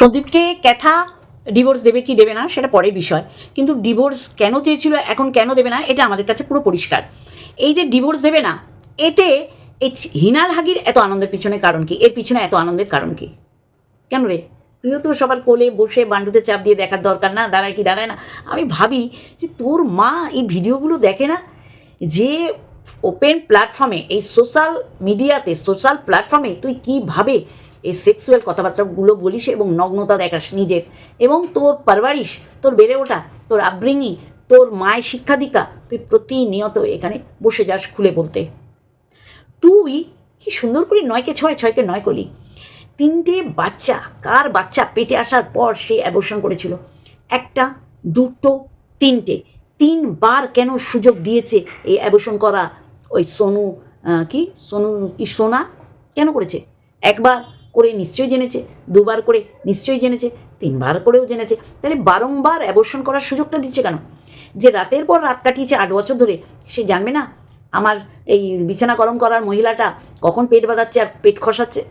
সন্দীপকে ক্যাথা divorce দেবে কি দেবে না সেটা পরের বিষয়। কিন্তু ডিভোর্স কেন চেয়েছিল, এখন কেন দেবে না, এটা আমাদের কাছে পুরো পরিষ্কার। এই যে ডিভোর্স দেবে না, এতে এই হিনাল হাগির এত আনন্দের পিছনে কারণ কি? এর পিছনে এত আনন্দের কারণ কি? কেন রে? তুইও তো সবার কোলে বসে বান্ডুতে চাপ দিয়ে দেখার দরকার না, দাঁড়ায় কি দাঁড়ায় না। আমি ভাবি যে তোর মা এই ভিডিওগুলো দেখে না যে ওপেন প্ল্যাটফর্মে এই সোশ্যাল মিডিয়াতে সোশ্যাল প্ল্যাটফর্মে তুই কীভাবে এই সেক্সুয়াল কথাবার্তাগুলো বলিস এবং নগ্নতা দেখাস নিজের। এবং তোর পারবারিশ তোর বেড়ে ওঠা, তোর আপব্রিঙ্গিং তোর মায়ের শিক্ষা দীক্ষা তুই প্রতিনিয়ত এখানে বসে যাস খুলে বলতে। তুই কি সুন্দর করে নয়কে ছয়, ছয়কে নয় করলি? তিনটে বাচ্চা, কার বাচ্চা পেটে আসার পর সে অ্যাবর্শন করেছিল? একটা, দুটো, তিনটে। তিনবার কেন সুযোগ দিয়েছে এই অ্যাবর্শন করা? ওই সোনু কি? সোনু কি সোনা? কেন করেছে? একবার করে নিশ্চয়ই জেনেছে, দুবার করে নিশ্চয়ই জেনেছে, তিনবার করেও জেনেছে। তাহলে বারংবার অ্যাবর্শন করার সুযোগটা দিচ্ছে কেন? যে রাতের পর রাত কাটিয়েছে আট বছর ধরে, সে জানবে না আমার এই বিছানা গরম করার মহিলাটা কখন পেট বাঁধাচ্ছে আর পেট খসাচ্ছে।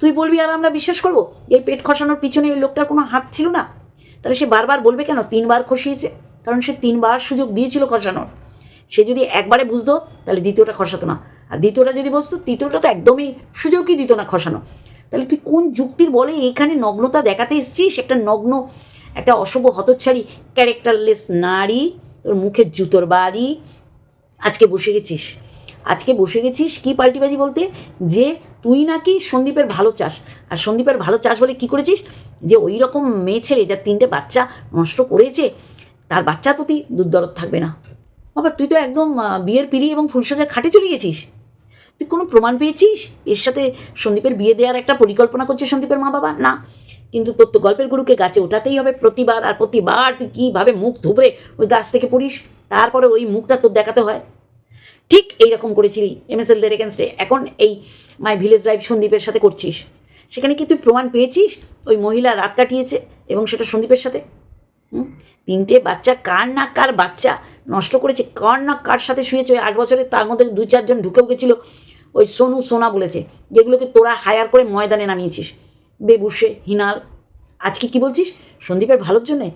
তুই বলবি আর আমরা বিশ্বাস করব? এই পেট খসানোর পিছনে ওই লোকটার কোনো হাত ছিল না? তাহলে সে বারবার বলবে কেন? তিনবার খসিয়েছে। কারণ সে তিনবার সুযোগ দিয়েছিল খসানোর। সে যদি একবারে বুঝতো, তাহলে দ্বিতীয়টা খসাতো না। আর দ্বিতীয়টা যদি বুঝতো, তৃতীয়টা তো একদমই সুযোগই দিত না খসানো। তাহলে তুই কোন যুক্তির বলে এখানে নগ্নতা দেখাতে এসছিস? একটা নগ্ন, একটা অশুভ হতচ্ছাড়ি, ক্যারেক্টারলেস নারী, তোর মুখের জুতোর বাড়ি। আজকে বসে গেছিস। আজকে বসে গেছিস কি পাল্টিবাজি বলতে? যে তুই নাকি সন্দীপের ভালো চাষ আর সন্দীপের ভালো চাষ বলে কি করেছিস? যে ওই রকম মেয়ে ছেড়ে যার তিনটে বাচ্চা নষ্ট করেছে, তার বাচ্চার প্রতি দুর্দরদ থাকবে না। বাবা, তুই তো একদম বিয়ের পিড়ি এবং ফুলসজ্জার খাটে চলে গেছিস। তুই কোনো প্রমাণ পেয়েছিস? এর সাথে সন্দীপের বিয়ে দেওয়ার একটা পরিকল্পনা করছে সন্দীপের মা বাবা? না। কিন্তু তোর তো গল্পের গুরুকে গাছে ওঠাতেই হবে প্রতিবার আর প্রতিবার তুই কীভাবে মুখ ধুবড়ে ওই গাছ থেকে পড়িস? তারপরে ওই মুখটা তোর দেখাতে হয়। ঠিক এইরকম করেছিলি এমএসএলদের এগেনস্টে। এখন এই মাই ভিলেজ লাইফ সন্দীপের সাথে করছিস। সেখানে কি তুই প্রমাণ পেয়েছিস? ওই মহিলা রাত কাটিয়েছে এবং সেটা সন্দীপের সাথে? তিনটে বাচ্চা, কার না কার বাচ্চা? নষ্ট করেছে, কার না কার সাথে শুয়েছে, ওই আট বছরে তার মধ্যে দুই চারজন ঢুকেও গেছিল, ওই সোনু সোনা বলেছে, যেগুলোকে তোরা হায়ার করে ময়দানে নামিয়েছিস। বেবুসে, হিনাল, আজকে কি বলছিস? সন্দীপের ভালোর জন্যে?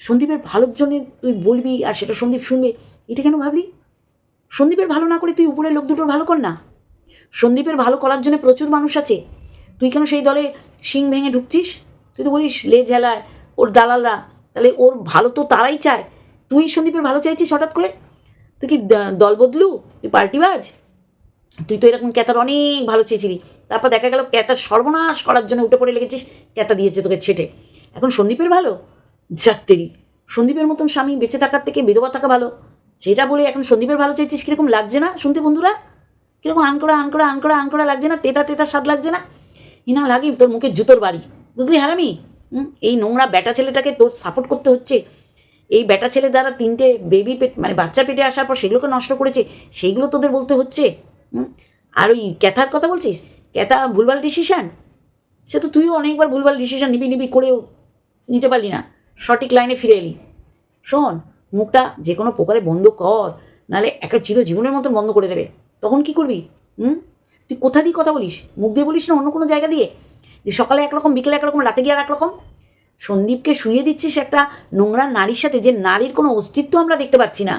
সন্দীপের ভালোর জন্যে তুই বলবি আর সেটা সন্দীপ শুনবে, এটা কেন ভাবলি? সন্দীপের ভালো না করে তুই উপরের লোক দুটোর ভালো কর না। সন্দীপের ভালো করার জন্য প্রচুর মানুষ আছে। তুই কেন সেই দলে শিং ভেঙে ঢুকছিস? তুই তো বলিস, লে ঝেলায়, ওর দালালরা, তাহলে ওর ভালো তো তারাই চায়। তুই সন্দীপের ভালো চাইছিস হঠাৎ করে? তুই কি দল বদলু? তুই পাল্টিবাজ? তুই তো এরকম ক্যাতার অনেক ভালো চেয়েছিলি। তারপর দেখা গেল ক্যাতার সর্বনাশ করার জন্য উঠে পড়ে লেগেছিস, ক্যাতা দিয়েছে তোকে ছেটে। এখন সন্দীপের ভালো? যাত্রেরই সন্দীপের মতন স্বামী বেঁচে থাকার থেকে বিধবা থাকা ভালো। সেটা বলে এখন সন্দীপের ভালো চাইছিস কীরকম লাগছে না শুনতে বন্ধুরা? কীরকম আন করা আন করা আন করা আন করা লাগছে না? তেতা তেতা স্বাদ লাগছে না? হিনা লাগি তোর মুখে জুতোর বাড়ি। বুঝলি হারামি? এই নোংরা বেটা ছেলেটাকে তোর সাপোর্ট করতে হচ্ছে। এই বেটা ছেলে দ্বারা তিনটে বেবি পেট মানে বাচ্চা পেটে আসার পর সেগুলোকে নষ্ট করেছে সেইগুলো তোদের বলতে হচ্ছে? আর ওই ক্যাথার কথা বলছিস? ক্যাথা ভুলভাল ডিসিশান সে তো তুইও অনেকবার ভুলভাল ডিসিশান নিবি নিবি করেও নিতে পারলি না। সঠিক লাইনে ফিরে এলি। শোন, মুখটা যে কোনো প্রকারে বন্ধ কর, নাহলে একটা চিরজীবনের মতন বন্ধ করে দেবে। তখন কি করবি? হুম? তুই কোথা দিয়ে কথা বলিস? মুখ দিয়ে বলিস না অন্য কোনো জায়গা দিয়ে? যে সকালে একরকম, বিকেলে একরকম, রাতে গিয়ে আর একরকম সন্দীপকে শুয়ে দিচ্ছিস একটা নোংরা নারীর সাথে, যে নারীর কোনো অস্তিত্ব আমরা দেখতে পাচ্ছি না,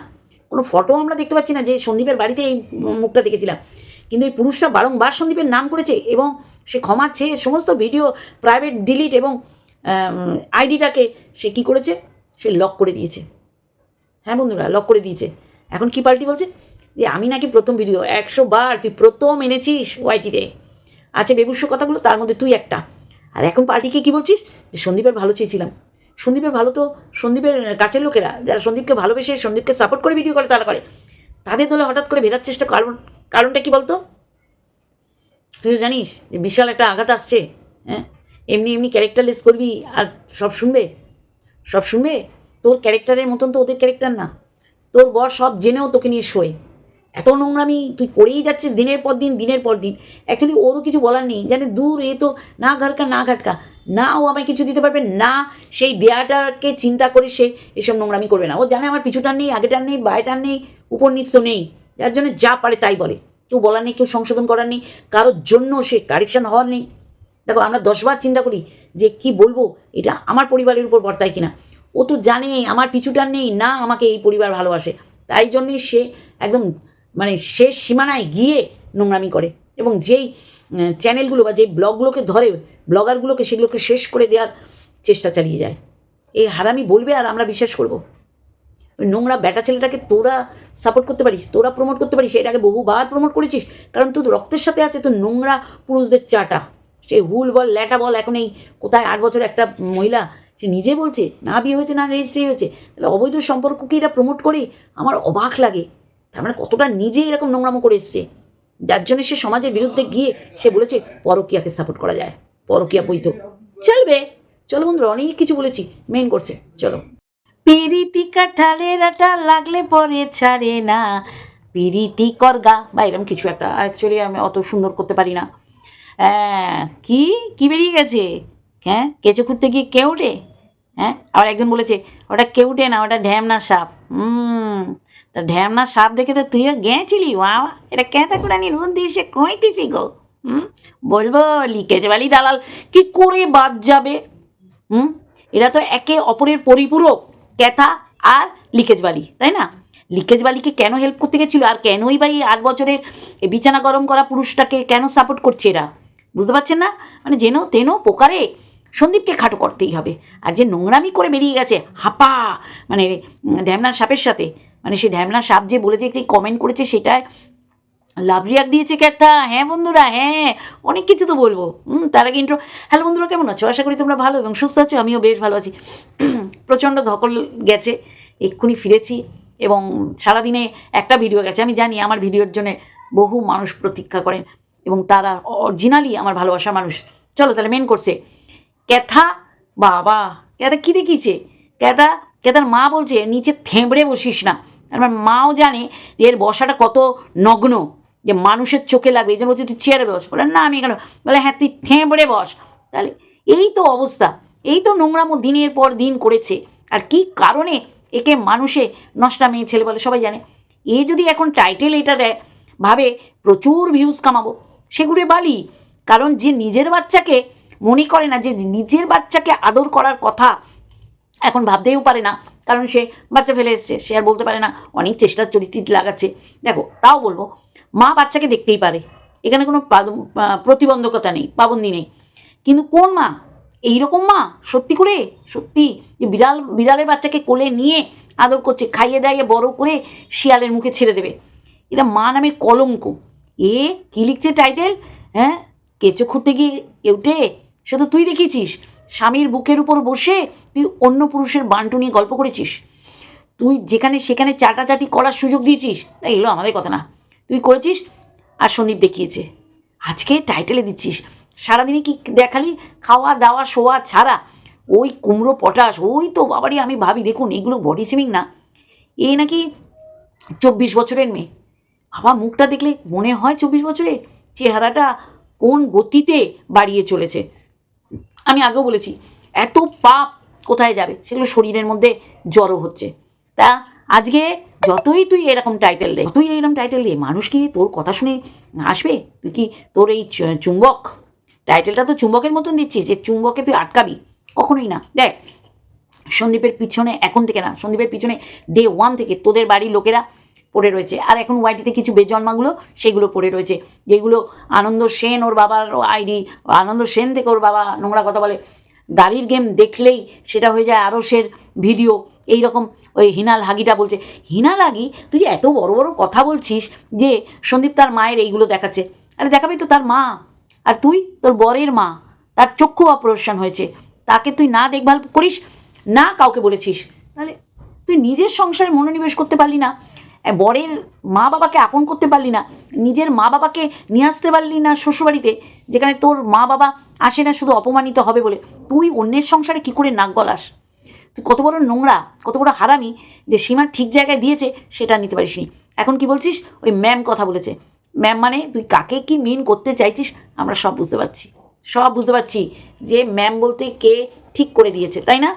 কোনো ফটো আমরা দেখতে পাচ্ছি না, যে সন্দীপের বাড়িতে এই মুখটা দেখেছিলাম। কিন্তু এই পুরুষরা বারংবার সন্দীপের নাম করেছে এবং সে ক্ষমা চেয়ে সমস্ত ভিডিও, প্রাইভেট ডিলিট এবং আইডিটাকে সে কি করেছে? সে লক করে দিয়েছে। হ্যাঁ বন্ধুরা, লক করে দিয়েছে। এখন কি পাল্টি বলছে? যে আমি নাকি প্রথম ভিডিও একশো বার তুই প্রথম এনেছিস ওয়াইটিতে। আচ্ছা বেবুস্য কথাগুলো তার মধ্যে তুই একটা। আর এখন পার্টিকে কি বলছিস? যে সন্দীপের ভালো চেয়েছিলাম। সন্দীপের ভালো তো সন্দীপের কাছের লোকেরা, যারা সন্দীপকে ভালোবেসে সন্দীপকে সাপোর্ট করে ভিডিও করে, তারা করে। তাদের দলে হঠাৎ করে ভেরার চেষ্টা কারণ, কারণটা কি বলতো? তুই জানিস যে বিশাল একটা আঘাত আসছে হ্যাঁ? এমনি এমনি ক্যারেক্টারলেস করবি আর সব শুনবে? সব শুনবে? তোর ক্যারেক্টারের মতন তো ওদের ক্যারেক্টার না। তোর বর সব জেনেও তোকে নিয়ে শোয়। এত নোংরামি তুই করেই যাচ্ছিস দিনের পর দিন, দিনের পর দিন। অ্যাকচুয়ালি ওরও কিছু বলার নেই। জানে দূর, এ তো না ঘাটকা না ঘাটকা। না, ও আমায় কিছু দিতে পারবে না। সেই দেয়াটাকে চিন্তা করে সে এসব নোংরামি করবে না। ও জানে আমার পিছুটার নেই, আগেটার নেই বাইটার নেই উপর নিচ তো নেই। যার জন্য যা পারে তাই বলে। কেউ বলার নেই, কেউ সংশোধন করার নেই, কারোর জন্য সে কারেকশন হওয়ার নেই। দেখো, আমরা দশবার চিন্তা করি যে কি বলব, এটা আমার পরিবারের উপর বর্তায় কিনা। ও তো জানে, আমার পিছুটার নেই, না আমাকে এই পরিবার ভালোবাসে। তাই জন্যে সে একদম মানে শেষ সীমানায় গিয়ে নোংরামি করে। এবং যেই চ্যানেলগুলো বা যেই ব্লগগুলোকে ধরে, ব্লগারগুলোকে সেগুলোকে শেষ করে দেওয়ার চেষ্টা চালিয়ে যায়। এই হারামি বলবে আর আমরা বিশ্বাস করব। নোংরা ব্যাটা ছেলেটাকে তোরা সাপোর্ট করতে পারিস, তোরা প্রমোট করতে পারিস এটাকে বহুবার প্রমোট করেছিস, কারণ তোর রক্তের সাথে আছে তো নোংরা পুরুষদের চাটা। সেই হুল বল, ল্যাটা বল, এখন এই কোথায় আট বছর একটা মহিলা, সে নিজে বলছে, না বিয়ে হয়েছে, না রেজিস্ট্রি হয়েছে, তাহলে অবৈধ সম্পর্ককে এরা প্রমোট করে আমার অবাক লাগে। তার মানে কতটা নিজে এরকম নোংরামো করে এসছে। যার জন্য সে সমাজের বিরুদ্ধে গিয়ে সে বলেছে, পরকিয়াকে সাপোর্ট করা যায়। পরকিয়া বৈধ। চলবে। চলো বন্ধুরা, অনেক কিছু বলেছি। মেন করছে চলো। পিরিতি কাঠালের লাগলে পরে ছাড়ে না। পিরিতি করগা বা এরকম কিছু একটা। অ্যাকচুয়ালি আমি অত সুন্দর করতে পারি না। হ্যাঁ কি? কি বেরিয়ে গেছে? হ্যাঁ কেঁচো খুঁড়তে গিয়ে কেউটে? হ্যাঁ আবার একজন বলেছে, ওটা কেউটে না, ওটা ঢ্যামনা সাপ। হুম, তা ঢ্যামনা সাপ দেখে তো তুইও গেছিলি বাবা এটা কেঁতা কুড়ানি রোদ দিয়ে সে কইতেছি গো। হুম, বলব, লিকেজ বালি দালাল, কি করে বাদ যাবে? হুম, এরা তো একে অপরের পরিপূরক, ক্যাথা আর লিকেজ বালি, তাই না? লিকেজ বালিকে কেন হেল্প করতে গেছিল? আর কেনই বা এই আট বছরের বিছানা গরম করা পুরুষটাকে কেন সাপোর্ট করছে এরা? বুঝতে পারছেন না? মানে যেন তেন পোকারে সন্দীপকে খাটো করতেই হবে। আর যে নোংরামি করে বেরিয়ে গেছে, হাপা! মানে ঢ্যামনার সাপের সাথে। মানে সে ঢ্যামনার সাপ যে বলেছে, যে কমেন্ট করেছে, সেটায় লাভ রিয়াক দিয়েছে কি একটা হ্যাঁ বন্ধুরা হ্যাঁ অনেক কিছু তো বলব। হুম তার আগে ইন্ট্রো হ্যালো বন্ধুরা, কেমন আছো? আশা করি তোমরা ভালো এবং সুস্থ আছো, আমিও বেশ ভালো আছি। প্রচণ্ড ধকল গেছে, এক্ষুনি ফিরেছি এবং সারাদিনে একটা ভিডিও গেছে। আমি জানি আমার ভিডিওর জন্য বহু মানুষ প্রতীক্ষা করেন এবং তারা অরিজিনালি আমার ভালোবাসার মানুষ। চলো তাহলে মেন করছে ক্যাথা বাবা ক্যাথা কী দেখিয়েছে ক্যাথা ক্যাথার মা বলছে, নিচে থেঁবড়ে বসিস না। আমার মাও জানে যে এর বসাটা কত নগ্ন, যে মানুষের চোখে লাগবে। এই জন্য বলছে, তুই চেয়ারে বস। বলে, না, আমি এখানে বলে হ্যাঁ তুই থেঁবড়ে বস। তাহলে এই তো অবস্থা। এই তো নোংরামো দিনের পর দিন করেছে। আর কি কারণে একে মানুষে নষ্টা মেয়ে ছেলে বলে সবাই জানে। এ যদি এখন টাইটেল এটা দেয়, ভাবে প্রচুর ভিউজ কামাবো। সেগুলো বালি। কারণ যে নিজের বাচ্চাকে মনে করে না যে নিজের বাচ্চাকে আদর করার কথা এখন ভাবতেও পারে না। কারণ সে বাচ্চা ফেলে এসছে, সে আর বলতে পারে না, অনেক চেষ্টার চরিত্র লাগাচ্ছে। দেখো, তাও বলব, মা বাচ্চাকে দেখতেই পারে। এখানে কোনো প্রতিবন্ধকতা নেই, পাবন্দি নেই। কিন্তু কোন মা? এইরকম মা? সত্যি করে? সত্যি? যে বিড়াল, বিড়ালের বাচ্চাকে কোলে নিয়ে আদর করছে, খাইয়ে দাইয়ে বড় করে শিয়ালের মুখে ছেড়ে দেবে। এটা মা নামের কলঙ্ক। এ কী লিখছে টাইটেল হ্যাঁ? কেঁচো খুঁড়তে গিয়ে কেউটে সে তো তুই দেখিয়েছিস। স্বামীর বুকের উপর বসে তুই অন্য পুরুষের বান্টু নিয়ে গল্প করেছিস। তুই যেখানে সেখানে চাটাচাটি করার সুযোগ দিয়েছিস তাই এগুলো আমাদের কথা না। তুই করেছিস আর সন্দীপ দেখিয়েছে। আজকে টাইটেলে দিচ্ছিস। সারাদিনে কি দেখালি? খাওয়া, দাওয়া, শোয়া ছাড়া। ওই কুমড়ো, পটাশ, ওই তো বাবারই আমি ভাবি, দেখুন, এগুলো বডি সিমিং না। এ নাকি চব্বিশ বছরের মেয়ে। বাবা, মুখটা দেখলে মনে হয় চব্বিশ বছরে চেহারাটা কোন গতিতে বাড়িয়ে চলেছে। আমি আগেও বলেছি, এত পাপ কোথায় যাবে? সেগুলো শরীরের মধ্যে জড়ো হচ্ছে। তা আজকে যতই তুই এরকম টাইটেল দে, তুই এরকম টাইটেল দে মানুষ কি তোর কথা শুনে আসবে? তুই কি তোর এই চুম্বক? টাইটেলটা তো চুম্বকের মতন দিচ্ছিস যে চুম্বকে তুই আটকাবি। কখনোই না। দেখ, সন্দীপের পিছনে এখন থেকে না, সন্দীপের পিছনে ডে ওয়ান থেকে তোদের বাড়ির লোকেরা পড়ে রয়েছে। আর এখন ওয়াইটিতে কিছু বেজন্মাগুলো সেগুলো পড়ে রয়েছে। যেগুলো আনন্দ সেন, ওর বাবার আইডি আনন্দ সেন থেকে ওর বাবা নোংরা কথা বলে। গাড়ির গেম দেখলেই সেটা হয়ে যায় আরসের ভিডিও। এই রকম ওই হিনাল হাগিটা বলছে, হিনাল হাগি, তুই এত বড় বড় কথা বলছিস যে সন্দীপ তার মায়ের এইগুলো দেখাচ্ছে? আরে দেখাবি তো তার মা। আর তুই, তোর বরের মা, তার চক্ষু অপারেশন হয়েছে। তাকে তুই না দেখভাল করিস, না কাউকে বলেছিস। তাহলে তুই নিজের সংসারে মনোনিবেশ করতে পারলি না। বরের মা বাবাকে আপন করতে পারলি না, নিজের মা বাবাকে নিয়ে আসতে পারলি না শ্বশুরবাড়িতে, যেখানে তোর মা বাবা আসে না, শুধু অপমানিত হবে বলে। তুই অন্যের সংসারে কী করে নাক গলাস? তুই কত বড় নোংরা, কত বড় হারামি যে সীমা ঠিক জায়গায় দিয়েছে, সেটা নিতে পারিসনি এখন কি বলছিস? ওই ম্যাম কথা বলেছে। ম্যাম মানে তুই কাকে কি মিন করতে চাইছিস, আমরা সব বুঝতে পারছি। সব বুঝতে পারছি যে ম্যাম বলতে কে ঠিক করে দিয়েছে, তাই না?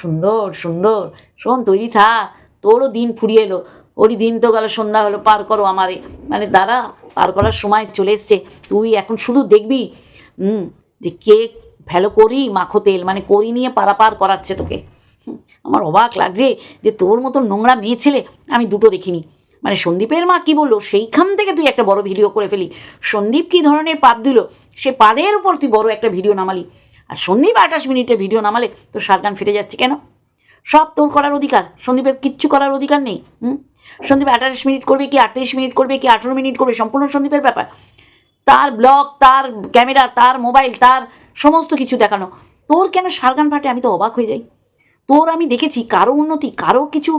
সুন্দর সুন্দর। শোন, তৈরি থাক তোরও দিন ফুরিয়ে এলো। ওরই দিন তো গেল, সন্ধ্যা হলো, পার করো আমারে। মানে দাঁড়া, পার করার সময় চলে এসছে। তুই এখন শুধু দেখবি, হুম, যে কে ভ্যালো করি মাখো তেল মানে করি নিয়ে পারাপার করাচ্ছে তোকে। আমার অবাক লাগছে যে তোর মতো নোংরা মেয়ে ছেলে আমি দুটো দেখিনি। মানে সন্দীপের মা কি বলল, সেইখান থেকে তুই একটা বড় ভিডিও করে ফেলি। সন্দীপ কী ধরনের পাপ দিল, সে পাদের উপর তুই বড় একটা ভিডিও নামালি। আর সন্দীপ আঠাশ মিনিটের ভিডিও নামালে তোর সারগান ফিরে যাচ্ছে কেন? সব তোর করার অধিকার। সন্দীপের কিচ্ছু করার অধিকার নেই, হুম? সন্দীপ আঠাশ মিনিট করবে কি, আটত্রিশ মিনিট করবে কি, আঠেরো মিনিট করবে, সম্পূর্ণ সন্দীপের ব্যাপার। তার ব্লগ, তার ক্যামেরা, তার মোবাইল, তার সমস্ত কিছু দেখানো। তোর কেন সারগান ফাটে? আমি তো অবাক হয়ে যাই। তোর আমি দেখেছি, কারও উন্নতি, কারও কিছু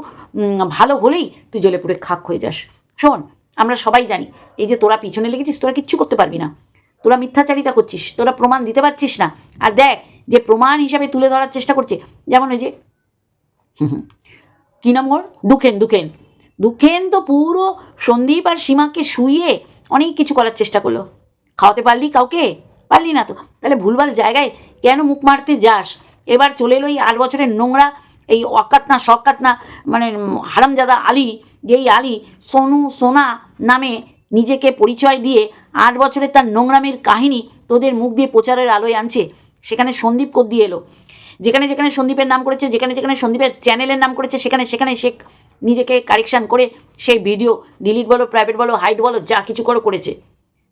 ভালো হলেই তুই জলে পুড়ে খাক হয়ে যাস। শোন, আমরা সবাই জানি, এই যে তোরা পিছনে লেগেছিস, তোরা কিচ্ছু করতে পারবি না। তোরা মিথ্যাচারিতা করছিস, তোরা প্রমাণ দিতে পারছিস না। আর দেখ, যে প্রমাণ হিসাবে তুলে ধরার চেষ্টা করছে, যেমন ওই যে কি নাম ওর? দুখেন দুখেন। দুখেন তো পুরো সন্দীপ আর সীমাকে শুইয়ে অনেক কিছু করার চেষ্টা করল। খাওয়াতে পারলি কাউকে? পারলি না তো। তাহলে ভুলভাল জায়গায় কেন মুখ মারতে যাস? এবার চলে এলো এই আট বছরের নোংরা এই অকাত না সকাত না মানে হারামজাদা আলী, যেই আলী সোনু, সোনা নামে নিজেকে পরিচয় দিয়ে আট বছরের তার নোংরামের কাহিনী তোদের মুখ দিয়ে প্রচারের আলোয় আনছে। সেখানে সন্দীপ দিয়ে এলো। যেখানে যেখানে সন্দীপের নাম করেছে, যেখানে যেখানে সন্দীপের চ্যানেলের নাম করেছে, সেখানে সেখানে সে নিজেকে কারেকশান করে সেই ভিডিও ডিলিট বলো প্রাইভেট বলো হাইট বলো, যা কিছু করে করেছে।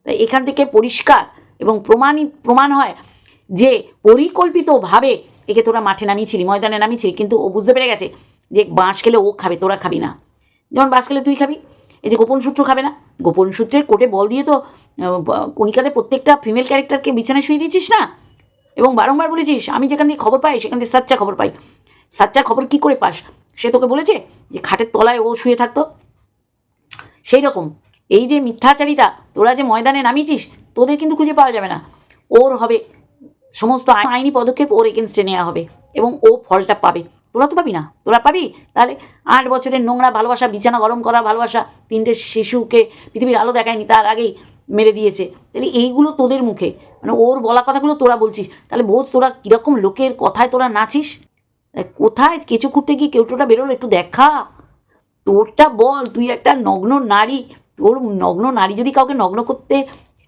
তাই এখান থেকে পরিষ্কার এবং প্রমাণিত, প্রমাণ হয় যে পরিকল্পিতভাবে, একে তোরা মাঠে নামিয়েছিলি, ময়দানে নামিয়েছিলি, কিন্তু ও বুঝতে পেরে গেছে যে বাঁশ খেলে ও খাবে, তোরা খাবি না। যেমন বাঁশ খেলে তুই খাবি, এই যে গোপন সূত্র খাবে না? গোপন সূত্রের কোটে বল দিয়ে তো কণিকাতে প্রত্যেকটা ফিমেল ক্যারেক্টারকে বিছানায় শুয়ে দিয়েছিস না? এবং বারংবার বলেছিস, আমি যেখান থেকে খবর পাই, সেখান থেকে সাচ্চা খবর পাই। সাচ্চা খবর কি করে পাস? সে তোকে বলেছে যে খাটের তলায় ও শুয়ে থাকতো। সেই রকম, এই যে মিথ্যাচারিতা, তোরা যে ময়দানে নামিয়েছিস, তোদের কিন্তু খুঁজে পাওয়া যাবে না। ওর হবে, সমস্ত আই- আইনি পদক্ষেপ ওর এগেনস্টে নেওয়া হবে এবং ও ফলটা পাবে। তোরা তো পাবি না। তোরা পাবি? তাহলে আট বছরের নোংরা ভালোবাসা, বিছানা গরম করা ভালোবাসা, তিনটে শিশুকে পৃথিবীর আলো দেখায়নি, তার আগেই মেরে দিয়েছে। তাহলে এইগুলো তোদের মুখে। মানে ওর বলা কথাগুলো তোরা বলছিস। তাহলে বোঝ তোরা কীরকম লোকের কথায় তোরা নাচিস? কোথায় কেঁচু খুঁড়তে গিয়ে কেউ কেউটোটা বেরোলো একটু দেখা। তোরটা বল, তুই একটা নগ্ন নারী। তোর নগ্ন নারী যদি কাউকে নগ্ন করতে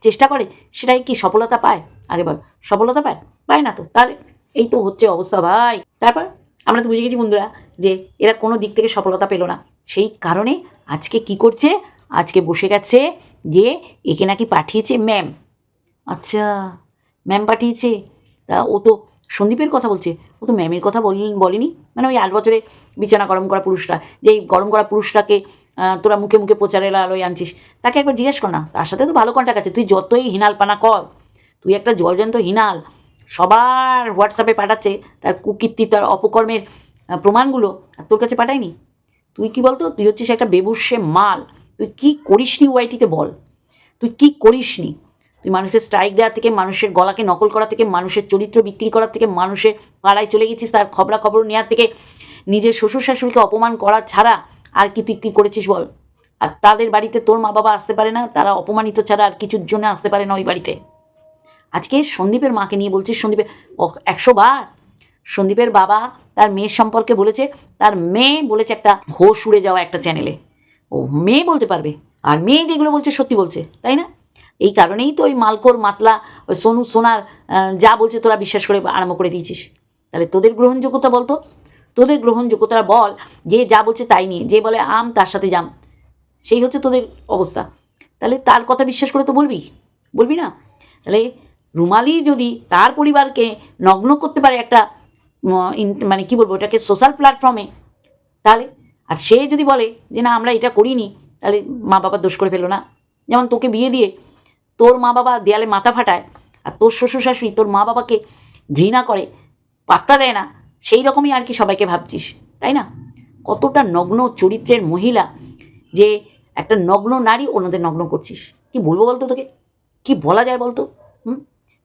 চেষ্টা করে, সেটাই কি সফলতা পায়? আগে বল, সফলতা পায়? পায় না তো। তাহলে এই তো হচ্ছে অবস্থা ভাই। তারপর আমরা তো বুঝে গেছি বন্ধুরা যে এরা কোনো দিক থেকে সফলতা পেল না। সেই কারণে আজকে কি করছে? আজকে বসে গেছে যে একে নাকি পাঠিয়েছে ম্যাম আচ্ছা ম্যাম পাঠিয়েছে। তা ও তো সন্দীপের কথা বলছে। ও তো ম্যামের কথা বল- বলেনি। মানে ওই আট বছরে বিছানা গরম করা পুরুষটা যেই গরম করা পুরুষটাকে তোরা মুখে মুখে প্রচারের আলোয় আনছিস, তাকে একবার জিজ্ঞেস কর না। তার সাথে তো ভালো কন্ট্যাক্ট আছে। তুই যতই হিনাল পানা কর, তুই একটা জলজন্ত হিনাল, সবার হোয়াটসঅ্যাপে পাঠাচ্ছে, তার কুকীর্তি, তার অপকর্মের প্রমাণগুলো আর তোর কাছে পাঠায়নি। তুই কি বলতো? তুই হচ্ছিস একটা বেবুসে মাল। তুই কি করিসনি ওয়াইটিতে বল। তুই কি করিসনি তুই মানুষকে স্ট্রাইক দেওয়া থেকে, মানুষের গলাকে নকল করা থেকে, মানুষের চরিত্র বিক্রি করা থেকে, মানুষের পাড়ায় চলে গেছিস তার খবরাখবর নেওয়ার থেকে, নিজের শ্বশুর শাশুড়িকে অপমান করা ছাড়া আর কি তুই কী করেছিস বল? আর তাদের বাড়িতে তোর মা বাবা আসতে পারে না, তারা অপমানিত ছাড়া আর কিছুর জন্য আসতে পারে না ওই বাড়িতে। আজকে সন্দীপের মাকে নিয়ে বলছিস সন্দীপের একশো বার। সন্দীপের বাবা তার মেয়ের সম্পর্কে বলেছে, তার মেয়ে বলেছে একটা হোশ উড়ে যাওয়া একটা চ্যানেলে ও মেয়ে বলতে পারবে। আর মেয়ে যেগুলো বলছে সত্যি বলছে, তাই না? এই কারণেই তো ওই মালকোর মাতলা, ওই সোনু, সোনার যা বলছে তোরা বিশ্বাস করে আরম্ভ করে দিয়েছিস। তাহলে তোদের গ্রহণযোগ্যতা বলতো তোদের গ্রহণযোগ্যতা বল, যে যা বলছে তাই নিয়ে। যে বলে আম, তার সাথে জাম। সেই হচ্ছে তোদের অবস্থা। তাহলে তার কথা বিশ্বাস করে তো বলবি? বলবি না? তাহলে রুমালি যদি তার পরিবারকে নগ্ন করতে পারে একটা মানে কি বলব, ওটাকে সোশ্যাল প্ল্যাটফর্মে তাহলে আর সে যদি বলে যে, না, আমরা এটা করিনি, তাহলে মা বাবার দোষ করে ফেলো না। যেমন তোকে বিয়ে দিয়ে তোর মা বাবা দেয়ালে মাথা ফাটায় আর তোর শ্বশুর শাশুড়ি তোর মা বাবাকে ঘৃণা করে, পাত্তা দেয় না, সেই রকমই আর কি সবাইকে ভাবছিস, তাই না? কতটা নগ্ন চরিত্রের মহিলা যে একটা নগ্ন নারী অন্যদের নগ্ন করছিস। কি বলব বলতো তোকে? কি বলা যায় বলতো? হুম?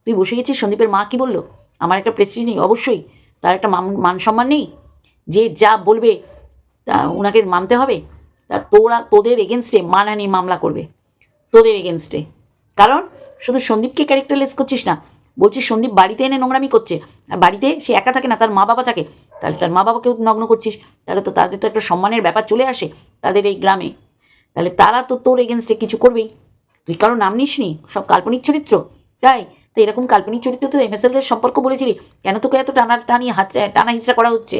তুই বসে গেছিস, সন্দীপের মা কি বলল? আমার একটা প্রেস্টিজ নেই, অবশ্যই, তার একটা মান- মান সম্মান নেই, যে যা বলবে ওনাকে মানতে হবে? তা তোরা, তোদের এগেনস্টে মানহানি মামলা করবে। তোদের এগেনস্টে কারণ শুধু সন্দীপকে ক্যারেক্টারলেস করছিস না, বলছিস সন্দীপ বাড়িতে এনে নোংরামি করছে। আর বাড়িতে সে একা থাকে না, তার মা বাবা থাকে। তাহলে তার মা বাবাকেও নগ্ন করছিস। তাহলে তো তাদের তো একটা সম্মানের ব্যাপার চলে আসে তাদের এই গ্রামে। তাহলে তারা তো তোর এগেনস্টে কিছু করবেই। তুই কারও নাম নিসনি? সব কাল্পনিক চরিত্র। তাই, তো এরকম কাল্পনিক চরিত্র তো এমএসএলদের সম্পর্ক বলেছিলি। কেন তোকে এত টানা টানি হাত, টানা হিচড়া করা হচ্ছে?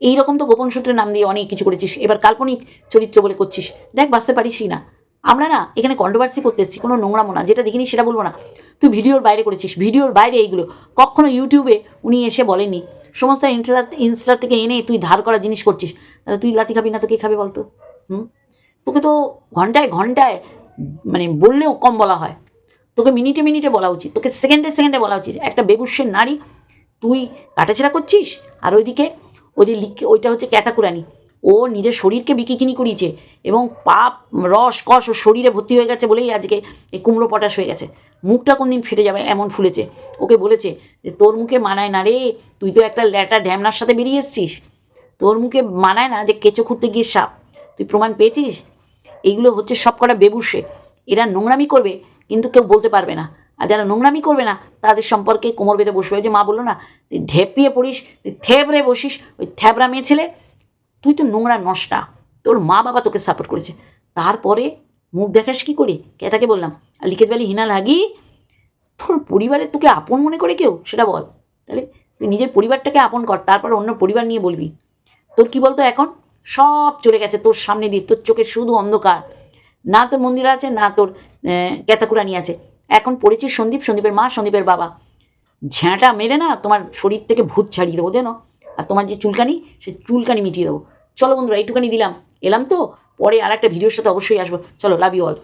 এই রকম তো গোপন সূত্রে নাম দিয়ে অনেক কিছু করেছিস। এবার কাল্পনিক চরিত্র বলে করছিস। দেখ, বাঁচতে পারিসই না। আমরা না এখানে কন্ট্রোভার্সি করতে এসেছি, কোনো নোংরামো না। যেটা দেখিনি সেটা বলব না। তুই ভিডিওর বাইরে করেছিস, ভিডিওর বাইরে এইগুলো। কখনো ইউটিউবে উনি এসে বলেননি, সমস্ত ইনস্টা ইনস্টা থেকে এনে তুই ধার করা জিনিস করছিস, তাহলে তুই লাতি খাবি না তো কে খাবে বলতো? হুম? তোকে তো ঘন্টায় ঘন্টায় মানে বললেও কম বলা হয়। তোকে মিনিটে মিনিটে বলা উচিত, তোকে সেকেন্ডে সেকেন্ডে বলা উচিত। একটা বেবুসের নারী তুই কাটাছেড়া করছিস, আর ওইদিকে ওই যে লিখ ওইটা হচ্ছে ক্যাতাকুরানি ও নিজের শরীরকে বিকিকিনি করিয়েছে এবং পাপ, রস, কষ ও শরীরে ভর্তি হয়ে গেছে বলেই আজকে এই কুমড়ো পটাশ হয়ে গেছে। মুখটা কোন দিন ফেটে যাবে এমন ফুলেছে। ওকে বলেছে যে, তোর মুখে মানায় না রে, তুই তো একটা ল্যাটা ড্যামনার সাথে বেরিয়ে এসছিস। তোর মুখে মানায় না যে কেঁচো খুঁড়তে গিয়ে সাপ। তুই প্রমাণ পেয়েছিস? এইগুলো হচ্ছে সব কটা বেবুসে। এরা নোংরামি করবে, কিন্তু কেউ বলতে পারবে না। আর যারা নোংরামি করবে না, তাদের সম্পর্কে কোমর বেঁধে বসবে। যে মা বলল না, তুই ঢেপিয়ে পড়িস, তুই থ্যাবড়ে বসিস, ওই থ্যাবড়া মেয়ে ছেলে, তুই তো নোংরা নষ্টা। তোর মা বাবা তোকে সাপোর্ট করেছে। তারপরে মুখ দেখাস কি করে? কেটাকে বললাম, আর লিকেজ ভ্যালি হিনা লাগি, তোর পরিবারে তোকে আপন মনে করে কেউ? সেটা বল। তাহলে তুই নিজের পরিবারটাকে আপন কর, তারপর অন্য পরিবার নিয়ে বলবি। তোর কি বলতো এখন? সব চলে গেছে তোর সামনে দিয়ে, তোর চোখে শুধু অন্ধকার। না তোর মন্দির আছে, না তোর ক্যাতাকুরানি আছে। এখন পড়েছি সন্দীপ, সন্দীপের মা, সন্দীপের বাবা। ঝ্যাঁটা মেরে না তোমার শরীর থেকে ভূত ছাড়িয়ে দেবো, জানো? আর তোমার যে চুলকানি, সে চুলকানি মিটিয়ে দেবো। চলো বন্ধুরা, এইটুকানি দিলাম। এলাম তো, পরে আর একটা ভিডিওর সাথে অবশ্যই আসব। চলো লাভ ইউ অল